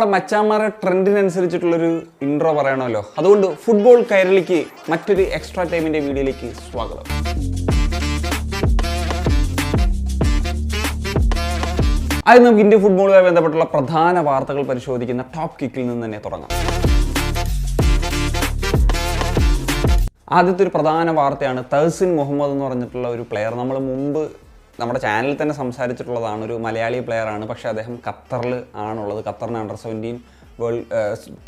നമ്മളെ മച്ചാമാരെ ട്രെൻഡിനനുസരിച്ചിട്ടുള്ളൊരു ഇൻട്രോ പറയണമല്ലോ. അതുകൊണ്ട് ഫുട്ബോൾ കൈരളിക്ക് മറ്റൊരു എക്സ്ട്രാ ടൈമിന്റെ വീഡിയോയിലേക്ക് സ്വാഗതം. ആദ്യം നമുക്ക് ഇന്ത്യൻ ഫുട്ബോളുമായി ബന്ധപ്പെട്ടുള്ള പ്രധാന വാർത്തകൾ പരിശോധിക്കുന്ന ടോപ്പ് കിക്കിൽ നിന്ന് തന്നെ തുടങ്ങാം. ആദ്യത്തെ ഒരു പ്രധാന വാർത്തയാണ് തഹസിൻ മുഹമ്മദ് എന്ന് പറഞ്ഞിട്ടുള്ള ഒരു പ്ലെയർ നമ്മൾ മുമ്പ് നമ്മുടെ ചാനലിൽ തന്നെ സംസാരിച്ചിട്ടുള്ളതാണ് ഒരു മലയാളി പ്ലെയർ ആണ്. പക്ഷേ അദ്ദേഹം ഖത്തറിൽ ആണുള്ളത്. ഖത്തറിന് അണ്ടർ സെവന്റീൻ വേൾഡ്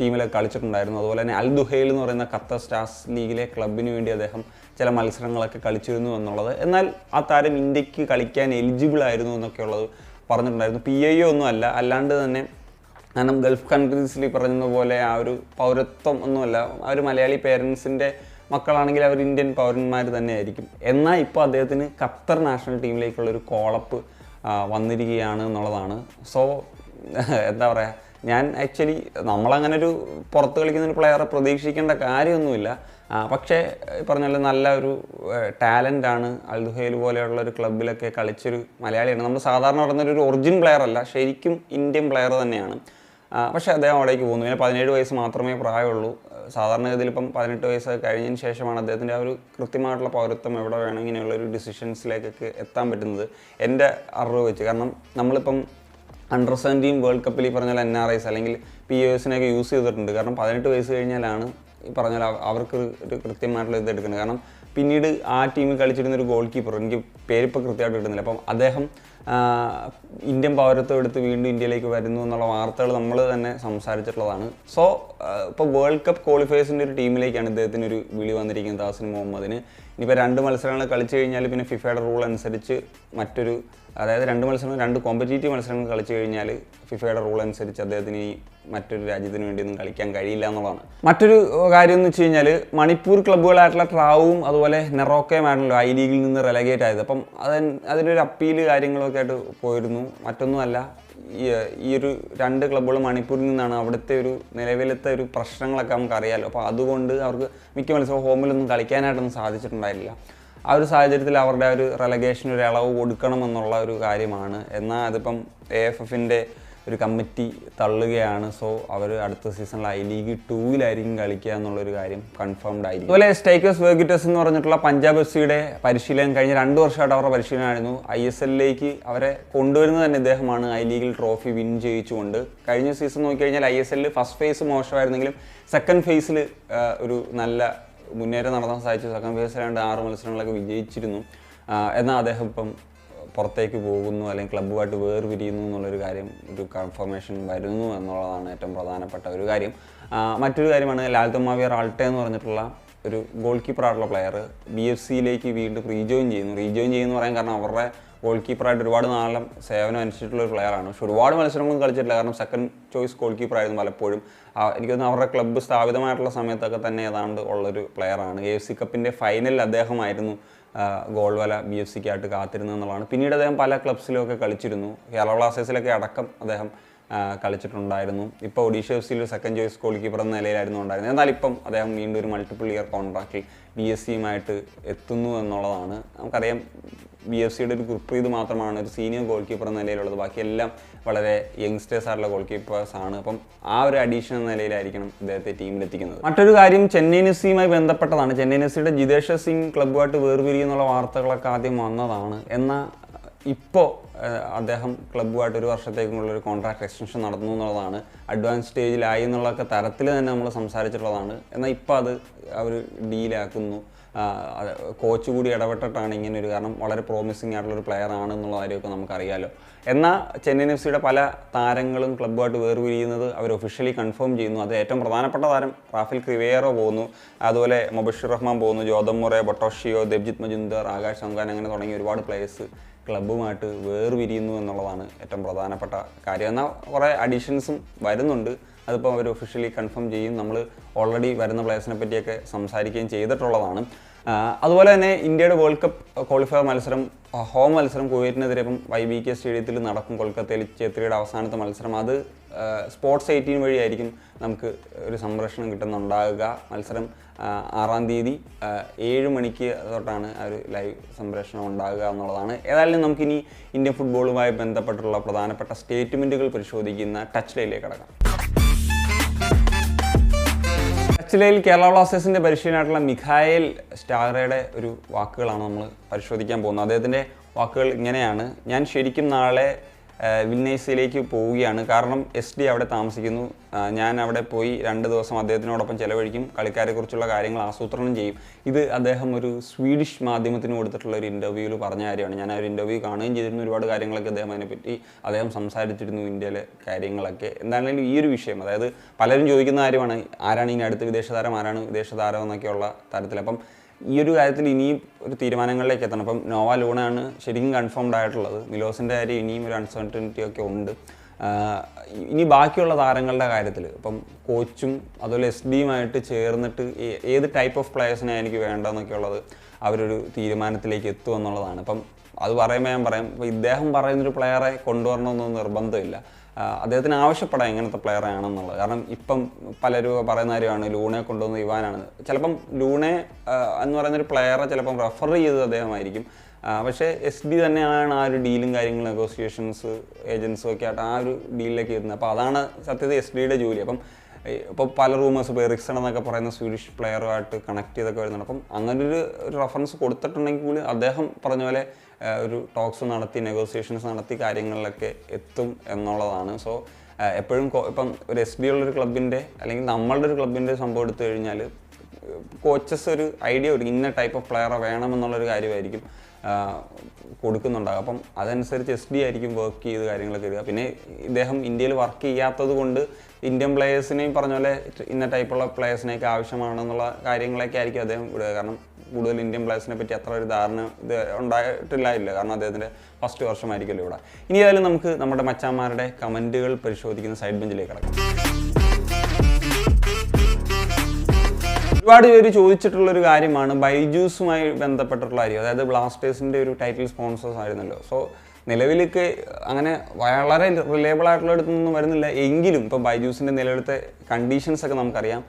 ടീമിലൊക്കെ കളിച്ചിട്ടുണ്ടായിരുന്നു. അതുപോലെ തന്നെ അൽ ദുഹൈൽ എന്ന് പറയുന്ന ഖത്തർ സ്റ്റാർസ് ലീഗിലെ ക്ലബിന് വേണ്ടി അദ്ദേഹം ചില മത്സരങ്ങളൊക്കെ കളിച്ചിരുന്നു എന്നുള്ളത്. എന്നാൽ ആ താരം ഇന്ത്യയ്ക്ക് കളിക്കാൻ എലിജിബിൾ ആയിരുന്നു എന്നൊക്കെയുള്ളത് പറഞ്ഞിട്ടുണ്ടായിരുന്നു. പി ഐ ഒന്നും അല്ല. അല്ലാണ്ട് തന്നെ കാരണം ഗൾഫ് കൺട്രീസിൽ പറഞ്ഞതുപോലെ പോലെ ആ ഒരു പൗരത്വം ഒന്നുമല്ല ആ ഒരു മലയാളി പേരൻസിന്റെ മക്കളാണെങ്കിൽ അവർ ഇന്ത്യൻ പൗരന്മാർ തന്നെയായിരിക്കും. എന്നാൽ ഇപ്പോൾ അദ്ദേഹത്തിന് ഖത്തർ നാഷണൽ ടീമിലേക്കുള്ള ഒരു കോളപ്പ് വന്നിരിക്കുകയാണ് എന്നുള്ളതാണ്. സോ എന്താ പറയുക ഞാൻ ആക്ച്വലി നമ്മളങ്ങനെ ഒരു പുറത്ത് കളിക്കുന്ന ഒരു പ്ലെയറെ പ്രതീക്ഷിക്കേണ്ട കാര്യമൊന്നുമില്ല. പക്ഷേ പറഞ്ഞാൽ നല്ല ഒരു ടാലന്റ് ആണ്. അൽദുഹൈൽ പോലെയുള്ള ഒരു ക്ലബിലൊക്കെ കളിച്ചൊരു മലയാളിയാണ്. നമ്മൾ സാധാരണ പറയുന്ന ഒരു ഒറിജിൻ പ്ലെയർ അല്ല ശരിക്കും ഇന്ത്യൻ പ്ലെയർ തന്നെയാണ്. പക്ഷേ അദ്ദേഹം അവിടേക്ക് പോകുന്നു. പിന്നെ പതിനേഴ് വയസ്സ് മാത്രമേ പ്രായമുള്ളൂ. സാധാരണഗതിയിൽ ഇപ്പം പതിനെട്ട് വയസ്സ് കഴിഞ്ഞതിന് ശേഷമാണ് അദ്ദേഹത്തിന്റെ ആ ഒരു കൃത്യമായിട്ടുള്ള പൗരത്വം എവിടെ വേണമെങ്കിൽ ഒരു ഡിസിഷൻസിലേക്കൊക്കെ എത്താൻ പറ്റുന്നത് എന്റെ അറിവ് വെച്ച്. കാരണം നമ്മളിപ്പം അണ്ടർ സെവന്റീൻ വേൾഡ് കപ്പിൽ ഈ പറഞ്ഞാൽ എൻ ആർ ഐസ് അല്ലെങ്കിൽ പി എസിനെയൊക്കെ യൂസ് ചെയ്തിട്ടുണ്ട്. കാരണം പതിനെട്ട് വയസ്സ് കഴിഞ്ഞാലാണ് ഈ പറഞ്ഞാൽ അവർക്ക് ഒരു കൃത്യമായിട്ടുള്ള ഇത് എടുക്കുന്നത്. കാരണം പിന്നീട് ആ ടീമിൽ കളിച്ചിരുന്ന ഒരു ഗോൾ കീപ്പർ എനിക്ക് പേരിപ്പോൾ കൃത്യമായിട്ട് കിട്ടുന്നില്ല. അപ്പം അദ്ദേഹം ഇന്ത്യൻ പൗരത്വം എടുത്ത് വീണ്ടും ഇന്ത്യയിലേക്ക് വരുന്നു എന്നുള്ള വാർത്തകൾ നമ്മൾ തന്നെ സംസാരിച്ചിട്ടുള്ളതാണ്. സോ ഇപ്പോൾ വേൾഡ് കപ്പ് ക്വാളിഫയേഴ്സിന്റെ ഒരു ടീമിലേക്കാണ് ഇദ്ദേഹത്തിന് ഒരു വിളി വന്നിരിക്കുന്നത് താസിൻ മുഹമ്മദിന്. ഇനിയിപ്പോൾ രണ്ട് മത്സരങ്ങൾ കളിച്ചു കഴിഞ്ഞാൽ പിന്നെ ഫിഫയുടെ റൂൾ അനുസരിച്ച് മറ്റൊരു അതായത് രണ്ട് മത്സരങ്ങൾ രണ്ട് കോമ്പറ്റീറ്റീവ് മത്സരങ്ങൾ കളിച്ചു കഴിഞ്ഞാൽ ഫിഫയുടെ റൂൾ അനുസരിച്ച് അദ്ദേഹത്തിന് ഈ മറ്റൊരു രാജ്യത്തിന് വേണ്ടിയൊന്നും കളിക്കാൻ കഴിയില്ല എന്നുള്ളതാണ്. മറ്റൊരു കാര്യം എന്ന് വെച്ച് കഴിഞ്ഞാൽ മണിപ്പൂർ ക്ലബ്ബുകളായിട്ടുള്ള ട്രാവും അതുപോലെ നെറോക്കയുമാണല്ലോ ഐ ലീഗിൽ നിന്ന് റെലഗേറ്റ് ആയത്. അപ്പം അതിന് അതിനൊരു അപ്പീൽ കാര്യങ്ങളൊക്കെ ആയിട്ട് പോയിരുന്നു. മറ്റൊന്നുമല്ല ഈ ഒരു രണ്ട് ക്ലബ്ബുകൾ മണിപ്പൂരിൽ നിന്നാണ് അവിടുത്തെ ഒരു നിലവിലത്തെ ഒരു പ്രശ്നങ്ങളൊക്കെ നമുക്ക് അറിയാമല്ലോ അപ്പോൾ അതുകൊണ്ട് അവർക്ക് മിക്ക മത്സരം ഹോമിലൊന്നും കളിക്കാനായിട്ടൊന്നും സാധിച്ചിട്ടുണ്ടായില്ല. ആ ഒരു സാഹചര്യത്തിൽ അവരുടെ ഒരു റെലഗേഷൻ ഒരു ഇളവ് കൊടുക്കണം എന്നുള്ള ഒരു കാര്യമാണ്. എന്നാൽ അതിപ്പം എ എഫ് എഫിന്റെ ഒരു കമ്മിറ്റി തള്ളുകയാണ്. സോ അവർ അടുത്ത സീസണിൽ ഐ ലീഗ് ടൂവിലായിരിക്കും കളിക്കുക എന്നുള്ളൊരു കാര്യം കൺഫേംഡ് ആയിരിക്കും. അതുപോലെ സ്റ്റേക്കേഴ്സ് വേഗിറ്റേഴ്സ് എന്ന് പറഞ്ഞിട്ടുള്ള പഞ്ചാബ് എഫ് സിയുടെ പരിശീലനം കഴിഞ്ഞ രണ്ട് വർഷമായിട്ട് അവരുടെ പരിശീലനമായിരുന്നു. ഐ എസ് എല്ലിലേക്ക് അവരെ കൊണ്ടുവരുന്നത് തന്നെ ഇദ്ദേഹമാണ്. ഐ ലീഗിൽ ട്രോഫി വിൻ ചെയ്യിച്ചുകൊണ്ട് കഴിഞ്ഞ സീസൺ നോക്കിക്കഴിഞ്ഞാൽ ഐ എസ് എല്ലിൽ ഫസ്റ്റ് ഫേസ് മോശമായിരുന്നെങ്കിലും സെക്കൻഡ് ഫേസിൽ ഒരു നല്ല മുന്നേറ്റം നടത്താൻ സാധിച്ചു. സെക്കൻഡ് ഫേസിലാണ്ട് ആറ് മത്സരങ്ങളൊക്കെ വിജയിച്ചിരുന്നു. എന്നാൽ അദ്ദേഹം ഇപ്പം പുറത്തേക്ക് പോകുന്നു അല്ലെങ്കിൽ ക്ലബ്ബുമായിട്ട് വേർപിരിയുന്നു എന്നുള്ളൊരു കാര്യം ഒരു കൺഫർമേഷൻ വരുന്നു എന്നുള്ളതാണ് ഏറ്റവും പ്രധാനപ്പെട്ട ഒരു കാര്യം. മറ്റൊരു കാര്യമാണ് ലാൽത്തമാവിയർ ആൾട്ടെ എന്ന് പറഞ്ഞിട്ടുള്ള ഒരു ഗോൾ കീപ്പറായിട്ടുള്ള പ്ലെയർ ബി എഫ് സിയിലേക്ക് വീണ്ടും റീജോയിൻ ചെയ്യുന്നു. റീജോയിൻ ചെയ്യുന്നു പറയാൻ കാരണം അവരുടെ ഗോൾ കീപ്പറായിട്ട് ഒരുപാട് നാളം സേവനം അനുസരിച്ചിട്ടുള്ള ഒരു പ്ലെയറാണ് പക്ഷെ ഒരുപാട് മത്സരങ്ങളും കളിച്ചിട്ടില്ല. കാരണം സെക്കൻഡ് ചോയ്സ് ഗോൾ കീപ്പറായിരുന്നു പലപ്പോഴും. എനിക്ക് തോന്നുന്നു അവരുടെ ക്ലബ്ബ് സ്ഥാപിതമായിട്ടുള്ള സമയത്തൊക്കെ തന്നെ ഏതാണ്ട് ഉള്ളൊരു പ്ലെയറാണ് എ എഫ് സി കപ്പിന്റെ ഫൈനലിൽ അദ്ദേഹമായിരുന്നു. ഗോൾ വല ബി എഫ് സിക്കായിട്ട് കാത്തിരുന്നു എന്നുള്ളതാണ്. പിന്നീട് അദ്ദേഹം പല ക്ലബ്സിലൊക്കെ കളിച്ചിരുന്നു. കേരള ബ്ലാസ്റ്റേഴ്സിലൊക്കെ അടക്കം അദ്ദേഹം കളിച്ചിട്ടുണ്ടായിരുന്നു. ഇപ്പോൾ ഒഡീഷ എഫ് സിയിൽ സെക്കൻഡ് ചോയ്സ് ഗോൾ കീപ്പർ എന്ന നിലയിലായിരുന്നു ഉണ്ടായിരുന്നത്. എന്നാൽ ഇപ്പം അദ്ദേഹം വീണ്ടും ഒരു മൾട്ടിപ്പിൾ ഇയർ കോൺട്രാക്റ്റിൽ ബി എസ് സിയുമായിട്ട് എത്തുന്നു എന്നുള്ളതാണ്. നമുക്കറിയാം ബി എഫ് സിയുടെ ഒരു ഗുർപ്രീത് മാത്രമാണ്. ഒരു സീനിയർ ഗോൾ കീപ്പർ എന്ന നിലയിലുള്ളത്. ബാക്കിയെല്ലാം വളരെ യങ്സ്റ്റേഴ്സ് ആയിട്ടുള്ള ഗോൾ കീപ്പേഴ്സ് ആണ്. അപ്പം ആ ഒരു അഡീഷൻ എന്ന നിലയിലായിരിക്കണം ഇദ്ദേഹത്തെ ടീമിലെത്തിക്കുന്നത് മറ്റൊരു കാര്യം ചെന്നൈ എഫ്സിയുമായി ബന്ധപ്പെട്ടതാണ്. ചെന്നൈ എഫ്സിയുടെ ജിതേഷ് സിംഗ് ക്ലബ്ബുമായിട്ട് വേർപിരിയെന്നുള്ള വാർത്തകളൊക്കെ ആദ്യം വന്നതാണ്. എന്നാൽ ഇപ്പോൾ അദ്ദേഹം ക്ലബ്ബുമായിട്ട് ഒരു വർഷത്തേക്കുള്ള ഒരു കോൺട്രാക്ട് എക്സ്റ്റൻഷൻ നടന്നു എന്നുള്ളതാണ്. അഡ്വാൻസ് സ്റ്റേജിലായി എന്നുള്ളതൊക്കെ തരത്തിൽ തന്നെ നമ്മൾ സംസാരിച്ചിട്ടുള്ളതാണ്. എന്നാൽ ഇപ്പോൾ അത് അവർ ഡീലാക്കുന്നു കോച്ച് കൂടി ഇടപെട്ടിട്ടാണ് ഇങ്ങനെ ഒരു കാരണം വളരെ പ്രോമിസിങ് ആയിട്ടുള്ള ഒരു പ്ലെയർ ആണ് എന്നുള്ള കാര്യമൊക്കെ നമുക്കറിയാലോ. എന്നാൽ ചെന്നൈയിൻ എഫ് സിയുടെ പല താരങ്ങളും ക്ലബ്ബുമായിട്ട് വേർപിരിയുന്നത് അവർ ഒഫീഷ്യലി കൺഫേം ചെയ്യുന്നു. അത് ഏറ്റവും പ്രധാനപ്പെട്ട താരം റാഫേൽ ക്രിവേറോ പോകുന്നു അതുപോലെ മൊബഷീർ റഹ്മാൻ പോകുന്നു ജോതം മുറെ ബൊട്ടോഷിയോ ദേബ്ജിത് മജുന്ദർ ആകാശ് സംഗാൻ അങ്ങനെ തുടങ്ങിയ ഒരുപാട് പ്ലേയേഴ്സ് ക്ലബ്ബുമായിട്ട് വേർപിരിയുന്നു എന്നുള്ളതാണ് ഏറ്റവും പ്രധാനപ്പെട്ട കാര്യം. എന്നാൽ കുറേ അഡീഷൻസും വരുന്നുണ്ട്. അതിപ്പോൾ അവർ ഒഫീഷ്യലി കൺഫേം ചെയ്യും. നമ്മൾ ഓൾറെഡി വരുന്ന പ്ലേയേഴ്സിനെ പറ്റിയൊക്കെ സംസാരിക്കുകയും ചെയ്തിട്ടുള്ളതാണ്. അതുപോലെ തന്നെ ഇന്ത്യയുടെ വേൾഡ് കപ്പ് ക്വാളിഫയർ മത്സരം ഹോം മത്സരം കുവൈറ്റിനെതിരെ ഇപ്പം വൈ ബി കെ സ്റ്റേഡിയത്തിൽ നടക്കും കൊൽക്കത്തയിൽ ചേത്രിയുടെ അവസാനത്തെ മത്സരം. അത് സ്പോർട്സ് എയ്റ്റീൻ വഴിയായിരിക്കും നമുക്ക് ഒരു സംരക്ഷണം കിട്ടുന്നുണ്ടാകുക. മത്സരം ആറാം തീയതി ഏഴ് മണിക്ക് തൊട്ടാണ് ആ ഒരു ലൈവ് സംപ്രേഷണം ഉണ്ടാകുക എന്നുള്ളതാണ്. ഏതായാലും നമുക്കിനി ഇന്ത്യൻ ഫുട്ബോളുമായി ബന്ധപ്പെട്ടുള്ള പ്രധാനപ്പെട്ട സ്റ്റേറ്റ്മെന്റുകൾ പരിശോധിക്കുന്ന ടച്ച് ലൈനിലേക്ക് കടക്കാം. ചിലയിൽ കേരള ബ്ലാസ്റ്റേഴ്സിന്റെ പരിശീലനമായിട്ടുള്ള മിഖായേൽ സ്റ്റാറയുടെ ഒരു വാക്കുകളാണ് നമ്മൾ പരിശോധിക്കാൻ പോകുന്നത്. അദ്ദേഹത്തിന്റെ വാക്കുകൾ ഇങ്ങനെയാണ്. ഞാൻ ശരിക്കും നാളെ വിൽനൈസിലേക്ക് പോവുകയാണ്. കാരണം എസ് ഡി അവിടെ താമസിക്കുന്നു. ഞാൻ അവിടെ പോയി രണ്ട് ദിവസം അദ്ദേഹത്തിനോടൊപ്പം ചെലവഴിക്കും കളിക്കാരെക്കുറിച്ചുള്ള കാര്യങ്ങൾ ആസൂത്രണം ചെയ്യും. ഇത് അദ്ദേഹം ഒരു സ്വീഡിഷ് മാധ്യമത്തിന് കൊടുത്തിട്ടുള്ള ഒരു ഇന്റർവ്യൂവിൽ പറഞ്ഞ കാര്യമാണ്. ഞാൻ ആ ഒരു ഇന്റർവ്യൂ കാണുകയും ചെയ്തിരുന്നു. ഒരുപാട് കാര്യങ്ങളൊക്കെ അദ്ദേഹം അതിനെപ്പറ്റി അദ്ദേഹം സംസാരിച്ചിരുന്നു ഇന്ത്യയിലെ കാര്യങ്ങളൊക്കെ. എന്താണെങ്കിലും ഈ ഒരു വിഷയം അതായത് പലരും ചോദിക്കുന്ന കാര്യമാണ് ആരാണ് ഇനി അടുത്ത വിദേശതാരം ആരാണ് വിദേശ താരം എന്നൊക്കെയുള്ള തരത്തിൽ അപ്പം ഈ ഒരു കാര്യത്തിൽ ഇനിയും ഒരു തീരുമാനങ്ങളിലേക്ക് എത്തണം. അപ്പം നോവ ലൂണാണ് ശരിക്കും കൺഫേംഡ് ആയിട്ടുള്ളത്. മിലോസിന്റെ കാര്യം ഇനിയും ഒരു അൺസർട്ടനിറ്റി ഒക്കെ ഉണ്ട്. ഇനി ബാക്കിയുള്ള താരങ്ങളുടെ കാര്യത്തിൽ ഇപ്പം കോച്ചും അതുപോലെ എസ് ഡിയുമായിട്ട് ചേർന്നിട്ട് ഏത് ടൈപ്പ് ഓഫ് പ്ലെയേഴ്സിനെ എനിക്ക് വേണ്ടതെന്നൊക്കെ ഉള്ളത് അവരൊരു തീരുമാനത്തിലേക്ക് എത്തുമെന്നുള്ളതാണ് അപ്പം അത് പറയുമ്പോൾ ഞാൻ പറയാം ഇപ്പം ഇദ്ദേഹം പറയുന്നൊരു പ്ലെയറെ കൊണ്ടുവരണമെന്നൊന്നും നിർബന്ധമില്ല. അദ്ദേഹത്തിന് ആവശ്യപ്പെടാം എങ്ങനത്തെ പ്ലെയർ ആണെന്നുള്ളത്. കാരണം ഇപ്പം പലരും പറയുന്ന കാര്യമാണ് ലൂണെ കൊണ്ടുവന്ന് ഇവാനാണ്. ചിലപ്പം ലൂണെ എന്ന് പറയുന്ന ഒരു പ്ലെയറെ ചിലപ്പം റെഫർ ചെയ്തത് അദ്ദേഹമായിരിക്കും. പക്ഷേ എസ് ഡി തന്നെയാണ് ആ ഒരു ഡീലും കാര്യങ്ങളും നെഗോസിയേഷൻസ് ഏജൻസും ഒക്കെ ആയിട്ട് ആ ഒരു ഡീലിലേക്ക് ഇരുന്നത് അപ്പോൾ അതാണ് സത്യത്തിൽ എസ് ഡിയുടെ ജോലി. അപ്പം ഇപ്പോൾ പല റൂമേഴ്സ് ഇപ്പോൾ എറിക്സൺ എന്നൊക്കെ പറയുന്ന സ്വീഡിഷ് പ്ലെയറുമായിട്ട് കണക്ട് ചെയ്തൊക്കെ വരുന്നുണ്ട്. അപ്പം അങ്ങനെ ഒരു റെഫറൻസ് കൊടുത്തിട്ടുണ്ടെങ്കിൽ കൂടി അദ്ദേഹം പറഞ്ഞ പോലെ ഒരു ടോക്സ് നടത്തി നെഗോസിയേഷൻസ് നടത്തി കാര്യങ്ങളിലൊക്കെ എത്തും എന്നുള്ളതാണ്. സോ എപ്പോഴും ഇപ്പം ഒരു എസ് ബി ഉള്ളൊരു ക്ലബിന്റെ അല്ലെങ്കിൽ നമ്മളുടെ ഒരു ക്ലബിന്റെ സംഭവം എടുത്തു കഴിഞ്ഞാൽ കോച്ചസ് ഒരു ഐഡിയ ഒരു ഇന്ന ടൈപ്പ് ഓഫ് പ്ലെയറെ വേണമെന്നുള്ളൊരു കാര്യമായിരിക്കും. കൊടുക്കുന്നുണ്ടാകും. അപ്പം അതനുസരിച്ച് എസ് ഡി ആയിരിക്കും വർക്ക് ചെയ്ത് കാര്യങ്ങളൊക്കെ വരിക പിന്നെ ഇദ്ദേഹം ഇന്ത്യയിൽ വർക്ക് ചെയ്യാത്തത് കൊണ്ട് ഇന്ത്യൻ പ്ലേയേഴ്സിനെയും പറഞ്ഞ പോലെ ഇന്ന ടൈപ്പുള്ള പ്ലേയേഴ്സിനെയൊക്കെ ആവശ്യമാണെന്നുള്ള കാര്യങ്ങളൊക്കെ ആയിരിക്കും അദ്ദേഹം വിടുക കാരണം കൂടുതൽ ഇന്ത്യൻ പ്ലേയേഴ്സിനെ പറ്റി അത്ര ഒരു ധാരണ ഇത് ഉണ്ടായിട്ടില്ലായില്ല കാരണം അദ്ദേഹത്തിന്റെ ഫസ്റ്റ് വർഷമായിരിക്കുമല്ലോ ഇവിടെ. ഇനി ഏതായാലും നമുക്ക് നമ്മുടെ മച്ചാന്മാരുടെ കമന്റുകൾ പരിശോധിക്കുന്ന സൈഡ് ബെഞ്ചിലേക്ക് കിടക്കാം. ഒരുപാട് പേര് ചോദിച്ചിട്ടുള്ള ഒരു കാര്യമാണ് ബൈജൂസുമായി ബന്ധപ്പെട്ടിട്ടുള്ള കാര്യം. അതായത് ബ്ലാസ്റ്റേഴ്സിന്റെ ഒരു ടൈറ്റിൽ സ്പോൺസേഴ്സ് ആയിരുന്നല്ലോ. സോ നിലവിലേക്ക് അങ്ങനെ വളരെ റിലയബിൾ ആയിട്ടുള്ള അടുത്തൊന്നും വരുന്നില്ല. എങ്കിലും ഇപ്പോൾ ബൈജൂസിന്റെ നിലവിലത്തെ കണ്ടീഷൻസ് ഒക്കെ നമുക്കറിയാം.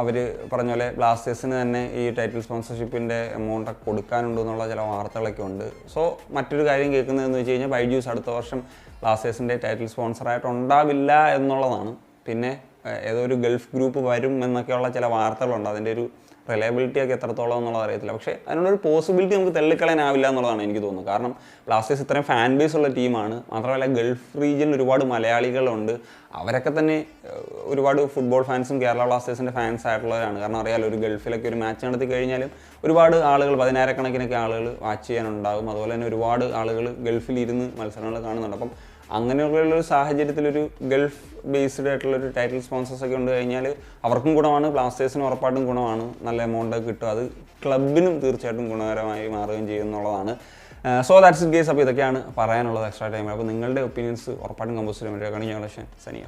അവർ പറഞ്ഞ പോലെ ബ്ലാസ്റ്റേഴ്സിന് തന്നെ ഈ ടൈറ്റിൽ സ്പോൺസർഷിപ്പിന്റെ എമൗണ്ട് ഒക്കെ കൊടുക്കാനുണ്ട് എന്നുള്ള ചില വാർത്തകളൊക്കെ ഉണ്ട്. സോ മറ്റൊരു കാര്യം കേൾക്കുന്നതെന്ന് വെച്ച് കഴിഞ്ഞാൽ ബൈജൂസ് അടുത്ത വർഷം ബ്ലാസ്റ്റേഴ്സിന്റെ ടൈറ്റിൽ സ്പോൺസറായിട്ട് ഉണ്ടാവില്ല എന്നുള്ളതാണ്. പിന്നെ ഏതോ ഒരു ഗൾഫ് ഗ്രൂപ്പ് വരും എന്നൊക്കെയുള്ള ചില വാർത്തകളുണ്ട്. അതിന്റെ ഒരു റിലയബിലിറ്റി ഒക്കെ എത്രത്തോളം എന്നുള്ളത് അറിയത്തില്ല. പക്ഷേ അതിനുള്ളൊരു പോസിബിലിറ്റി നമുക്ക് തള്ളിക്കളയാനാവില്ല എന്നുള്ളതാണ് എനിക്ക് തോന്നുന്നത്. കാരണം ബ്ലാസ്റ്റേഴ്സ് ഇത്രയും ഫാൻ ബേസ് ഉള്ള ടീമാണ് മാത്രമല്ല ഗൾഫ് റീജിയനിൽ ഒരുപാട് മലയാളികളുണ്ട്. അവരൊക്കെ തന്നെ ഒരുപാട് ഫുട്ബോൾ ഫാൻസും കേരള ബ്ലാസ്റ്റേഴ്സിന്റെ ഫാൻസ് ആയിട്ടുള്ളവരാണ്. കാരണം അറിയാലോ ഒരു ഗൾഫിലൊക്കെ ഒരു മാച്ച് നടത്തി കഴിഞ്ഞാലും ഒരുപാട് ആളുകൾ പതിനായിരക്കണക്കിനൊക്കെ ആളുകൾ വാച്ച് ചെയ്യാനുണ്ടാകും. അതുപോലെ തന്നെ ഒരുപാട് ആളുകൾ ഗൾഫിലിരുന്ന് മത്സരങ്ങൾ കാണുന്നുണ്ട്. അപ്പം അങ്ങനെയുള്ള ഒരു സാഹചര്യത്തിൽ ഒരു ഗൾഫ് ബേസ്ഡ് ആയിട്ടുള്ള ഒരു ടൈറ്റിൽ സ്പോൺസേഴ്സ് ഒക്കെ ഉണ്ട് കഴിഞ്ഞാൽ അവർക്കും ഗുണമാണ് ബ്ലാസ്റ്റേഴ്സിന് ഉറപ്പായിട്ടും ഗുണമാണ് നല്ല എമൗണ്ട് കിട്ടും. അത് ക്ലബിനും തീർച്ചയായിട്ടും ഗുണകരമായി മാറുകയും ചെയ്യും എന്നുള്ളതാണ്. സോ ദാറ്റ്സ് കേസ് അപ്പോൾ ഇതൊക്കെയാണ് പറയാനുള്ളത് എക്സ്ട്രാ ടൈമിൽ അപ്പോൾ നിങ്ങളുടെ ഒപ്പീനിയൻസ് ഉറപ്പായിട്ടും കമ്പോസ് ചെയ്യാൻ വേണ്ടി ഞങ്ങളുടെ സനിയ.